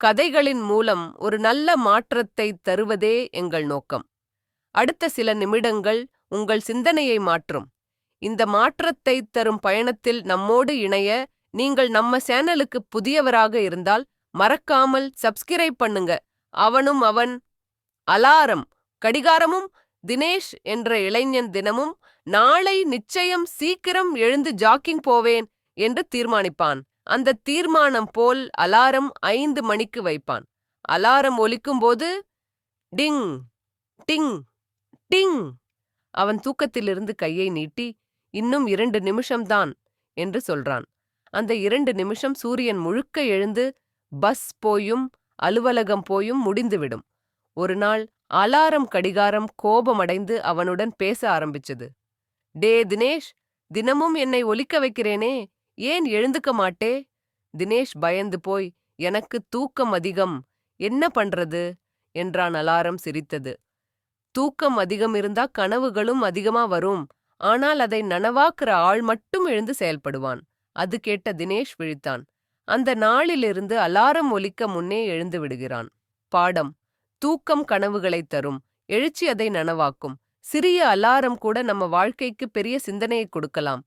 கதைகளின் மூலம் ஒரு நல்ல மாற்றத்தை தருவதே எங்கள் நோக்கம். அடுத்த சில நிமிடங்கள் உங்கள் சிந்தனையை மாற்றும். இந்த மாற்றத்தை தரும் பயணத்தில் நம்மோடு இணைய நீங்கள் நம்ம சேனலுக்கு புதியவராக இருந்தால் மறக்காமல் சப்ஸ்கிரைப் பண்ணுங்க. அவனும் அவன் அலாரம் கடிகாரமும் தினேஷ் என்ற இளைஞன் தினமும் நாளை நிச்சயம் சீக்கிரம் எழுந்து ஜாக்கிங் போவேன் என்று தீர்மானிப்பான். அந்த தீர்மானம் போல் அலாரம் ஐந்து மணிக்கு வைப்பான். அலாரம் ஒலிக்கும்போது டிங் டிங் டிங் அவன் தூக்கத்திலிருந்து கையை நீட்டி இன்னும் இரண்டு நிமிஷம்தான் என்று சொல்றான். அந்த இரண்டு நிமிஷம் சூரியன் முழுக்க எழுந்து பஸ் போயும் அலுவலகம் போயும் முடிந்துவிடும். ஒரு நாள் அலாரம் கடிகாரம் கோபமடைந்து அவனுடன் பேச ஆரம்பிச்சது. டே தினேஷ் தினமும் என்னை ஒலிக்க வைக்கிறேனே ஏன் எழுந்துக்க மாட்டே? தினேஷ் பயந்து போய் எனக்கு தூக்கம் அதிகம் என்ன பண்றது? என்றான் அலாரம் சிரித்தது. தூக்கம் அதிகம் இருந்தா கனவுகளும் அதிகமா வரும். ஆனால் அதை நனவாக்குற ஆள் மட்டும் எழுந்து செயல்படுவான். அது கேட்ட தினேஷ் விழித்தான். அந்த நாளிலிருந்து அலாரம் ஒலிக்க முன்னே எழுந்து விடுகிறான். பாடம். தூக்கம் கனவுகளைத் தரும். எழுச்சி அதை நனவாக்கும். சிறிய அலாரம் கூட நம்ம வாழ்க்கைக்கு பெரிய சிந்தனையை கொடுக்கலாம்.